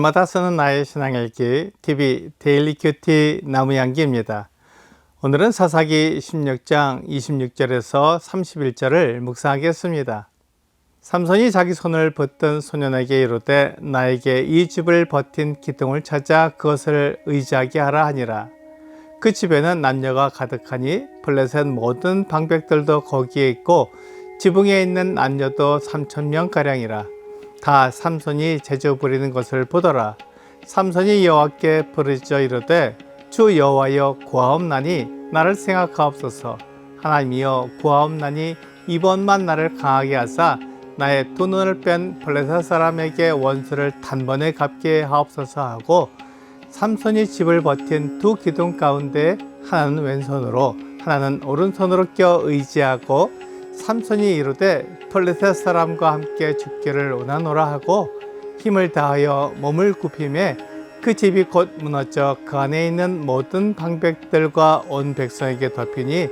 월마다 쓰는 나의 신앙일기 TV 데일리 큐티 나무양기입니다. 오늘은 사사기 16장 26절에서 31절을 묵상하겠습니다. 삼손이 자기 손을 붙든 소년에게 이르되 나에게 이 집을 버틴 기둥을 찾아 그것을 의지하게 하라 하니라. 그 집에는 남녀가 가득하니 블레셋 모든 방백들도 거기에 있고 지붕에 있는 남녀도 3천 명 가량이라. 다 삼손이 제조 부리는 것을 보더라. 삼손이 여호와께 부르짖어 이르되 주 여호와여 구하옵나니 나를 생각하옵소서. 하나님이여 구하옵나니 이번만 나를 강하게 하사 나의 두 눈을 뺀 블레셋 사람에게 원수를 단번에 갚게 하옵소서 하고 삼손이 집을 버틴 두 기둥 가운데 하나는 왼손으로 하나는 오른손으로 껴 의지하고 삼손이 이르되 플레셋 사람과 함께 죽기를 원하노라 하고 힘을 다하여 몸을 굽힘에 그 집이 곧 무너져 그 안에 있는 모든 방백들과 온 백성에게 덮이니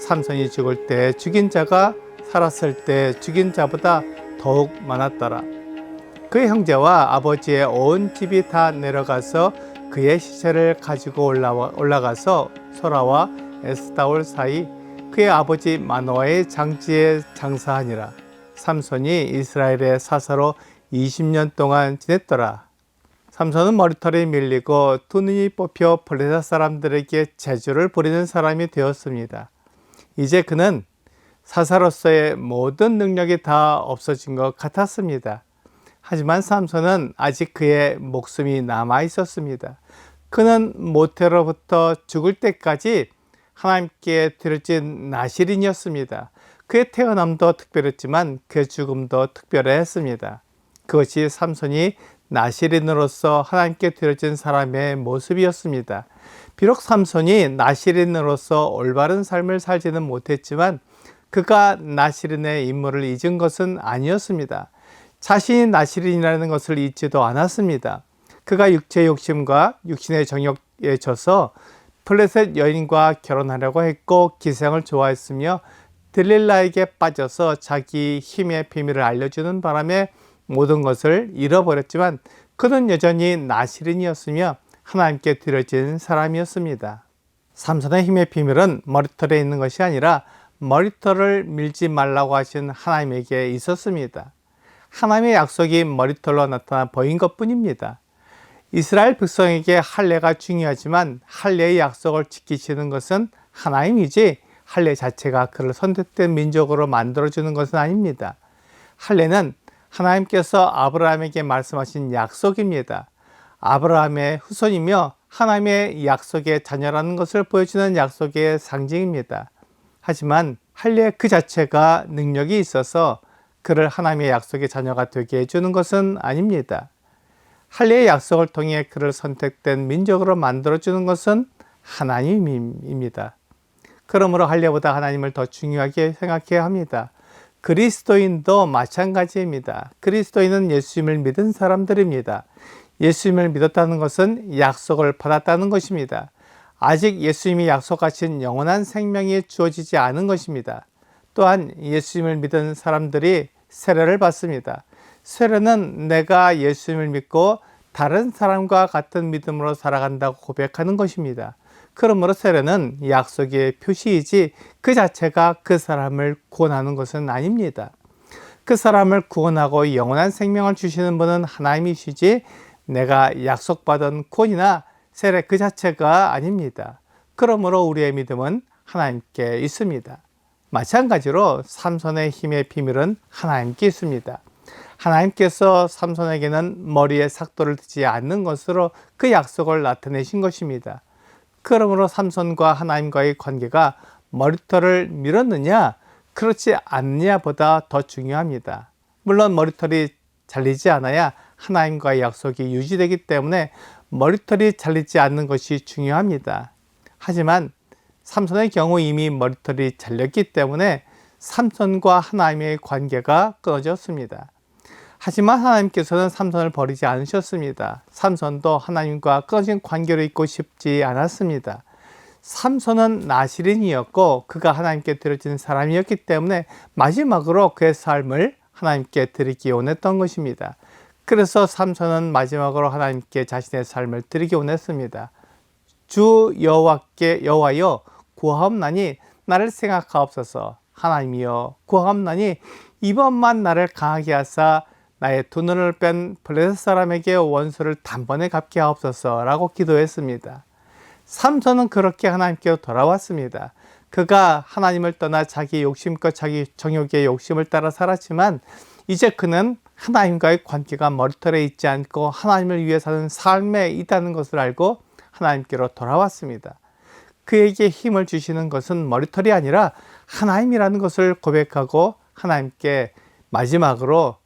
삼손이 죽을 때 죽인 자가 살았을 때 죽인 자보다 더욱 많았더라. 그 형제와 아버지의 온 집이 다 내려가서 그의 시체를 가지고 올라와, 올라가서 소라와 에스타올 사이 그의 아버지 마노아의 장지에 장사하니라. 삼손이 이스라엘의 사사로 20년 동안 지냈더라. 삼손은 머리털이 밀리고 두 눈이 뽑혀 블레셋 사람들에게 재주를 부리는 사람이 되었습니다. 이제 그는 사사로서의 모든 능력이 다 없어진 것 같았습니다. 하지만 삼손은 아직 그의 목숨이 남아 있었습니다. 그는 모태로부터 죽을 때까지 하나님께 드려진 나시린이었습니다. 그의 태어남도 특별했지만 그의 죽음도 특별했습니다. 그것이 삼손이 나시린으로서 하나님께 드려진 사람의 모습이었습니다. 비록 삼손이 나시린으로서 올바른 삶을 살지는 못했지만 그가 나시린의 임무를 잊은 것은 아니었습니다. 자신이 나시린이라는 것을 잊지도 않았습니다. 그가 육체 욕심과 육신의 정욕에 져서 플레셋 여인과 결혼하려고 했고 기생을 좋아했으며 들릴라에게 빠져서 자기 힘의 비밀을 알려주는 바람에 모든 것을 잃어버렸지만 그는 여전히 나시린이었으며 하나님께 드려진 사람이었습니다. 삼손의 힘의 비밀은 머리털에 있는 것이 아니라 머리털을 밀지 말라고 하신 하나님에게 있었습니다. 하나님의 약속이 머리털로 나타나 보인 것 뿐입니다. 이스라엘 백성에게 할례가 중요하지만 할례의 약속을 지키시는 것은 하나님이지 할례 자체가 그를 선택된 민족으로 만들어 주는 것은 아닙니다. 할례는 하나님께서 아브라함에게 말씀하신 약속입니다. 아브라함의 후손이며 하나님의 약속의 자녀라는 것을 보여주는 약속의 상징입니다. 하지만 할례 그 자체가 능력이 있어서 그를 하나님의 약속의 자녀가 되게 해주는 것은 아닙니다. 할례의 약속을 통해 그를 선택된 민족으로 만들어주는 것은 하나님입니다. 그러므로 할례보다 하나님을 더 중요하게 생각해야 합니다. 그리스도인도 마찬가지입니다. 그리스도인은 예수님을 믿은 사람들입니다. 예수님을 믿었다는 것은 약속을 받았다는 것입니다. 아직 예수님이 약속하신 영원한 생명이 주어지지 않은 것입니다. 또한 예수님을 믿은 사람들이 세례를 받습니다. 세례는 내가 예수님을 믿고 다른 사람과 같은 믿음으로 살아간다고 고백하는 것입니다. 그러므로 세례는 약속의 표시이지 그 자체가 그 사람을 구원하는 것은 아닙니다. 그 사람을 구원하고 영원한 생명을 주시는 분은 하나님이시지 내가 약속받은 구원이나 세례 그 자체가 아닙니다. 그러므로 우리의 믿음은 하나님께 있습니다. 마찬가지로 삼손의 힘의 비밀은 하나님께 있습니다. 하나님께서 삼손에게는 머리에 삭도를 두지 않는 것으로 그 약속을 나타내신 것입니다. 그러므로 삼손과 하나님과의 관계가 머리털을 밀었느냐, 그렇지 않느냐보다 더 중요합니다. 물론 머리털이 잘리지 않아야 하나님과의 약속이 유지되기 때문에 머리털이 잘리지 않는 것이 중요합니다. 하지만 삼손의 경우 이미 머리털이 잘렸기 때문에 삼손과 하나님의 관계가 끊어졌습니다. 하지만 하나님께서는 삼손을 버리지 않으셨습니다. 삼손도 하나님과 끊어진 관계로 있고 싶지 않았습니다. 삼손은 나시린이었고 그가 하나님께 드려진 사람이었기 때문에 마지막으로 그의 삶을 하나님께 드리기 원했던 것입니다. 그래서 삼손은 마지막으로 하나님께 자신의 삶을 드리기 원했습니다. 주 여호와께 여호와여 구하옵나니 나를 생각하옵소서 하나님이여 구하옵나니 이번만 나를 강하게 하사 나의 두 눈을 뺀 블레셋 사람에게 원수를 단번에 갚게 하옵소서라고 기도했습니다. 삼손은 그렇게 하나님께로 돌아왔습니다. 그가 하나님을 떠나 자기 욕심과 자기 정욕의 욕심을 따라 살았지만 이제 그는 하나님과의 관계가 머리털에 있지 않고 하나님을 위해 사는 삶에 있다는 것을 알고 하나님께로 돌아왔습니다. 그에게 힘을 주시는 것은 머리털이 아니라 하나님이라는 것을 고백하고 하나님께 마지막으로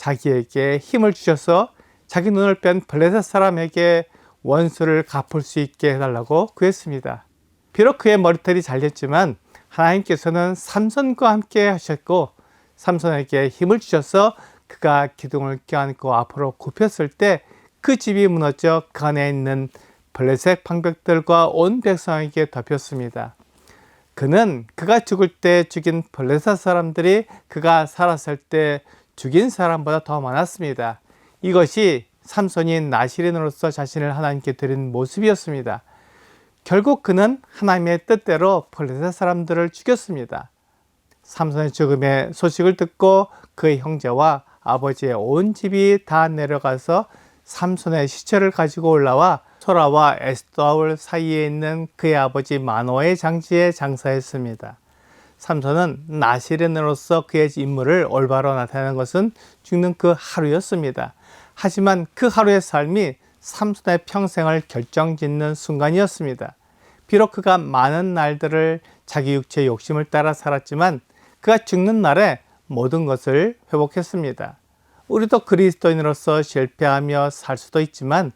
자기에게 힘을 주셔서 자기 눈을 뺀 블레셋 사람에게 원수를 갚을 수 있게 해달라고 구했습니다. 비록 그의 머리털이 잘렸지만 하나님께서는 삼손과 함께 하셨고 삼손에게 힘을 주셔서 그가 기둥을 껴안고 앞으로 굽혔을 때 그 집이 무너져 그 안에 있는 블레셋 방백들과 온 백성에게 덮였습니다. 그는 그가 죽을 때 죽인 블레셋 사람들이 그가 살았을 때 죽인 사람보다 더 많았습니다. 이것이 삼손이 나시린으로서 자신을 하나님께 드린 모습이었습니다. 결국 그는 하나님의 뜻대로 블레셋 사람들을 죽였습니다. 삼손의 죽음의 소식을 듣고 그의 형제와 아버지의 온 집이 다 내려가서 삼손의 시체를 가지고 올라와 소라와 에스더울 사이에 있는 그의 아버지 마노의 장지에 장사했습니다. 삼손은 나시렌으로서 그의 임무를 올바로 나타내는 것은 죽는 그 하루였습니다. 하지만 그 하루의 삶이 삼손의 평생을 결정짓는 순간이었습니다. 비록 그가 많은 날들을 자기 육체의 욕심을 따라 살았지만 그가 죽는 날에 모든 것을 회복했습니다. 우리도 그리스도인으로서 실패하며 살 수도 있지만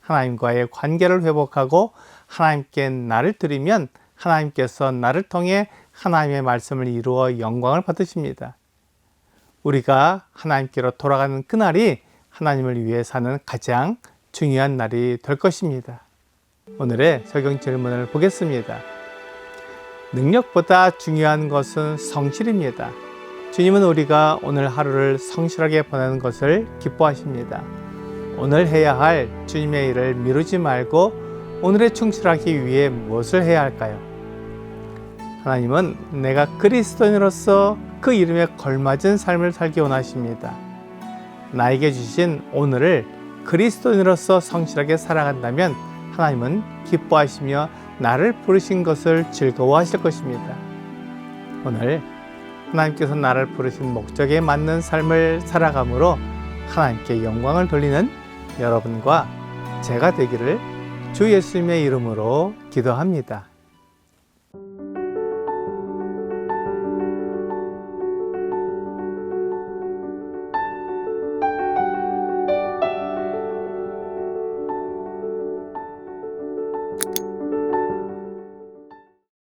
하나님과의 관계를 회복하고 하나님께 나를 드리면 하나님께서 나를 통해 하나님의 말씀을 이루어 영광을 받으십니다. 우리가 하나님께로 돌아가는 그날이 하나님을 위해 사는 가장 중요한 날이 될 것입니다. 오늘의 적용 질문을 보겠습니다. 능력보다 중요한 것은 성실입니다. 주님은 우리가 오늘 하루를 성실하게 보내는 것을 기뻐하십니다. 오늘 해야 할 주님의 일을 미루지 말고 오늘에 충실하기 위해 무엇을 해야 할까요? 하나님은 내가 그리스도인으로서 그 이름에 걸맞은 삶을 살기 원하십니다. 나에게 주신 오늘을 그리스도인으로서 성실하게 살아간다면 하나님은 기뻐하시며 나를 부르신 것을 즐거워하실 것입니다. 오늘 하나님께서 나를 부르신 목적에 맞는 삶을 살아감으로 하나님께 영광을 돌리는 여러분과 제가 되기를 주 예수님의 이름으로 기도합니다.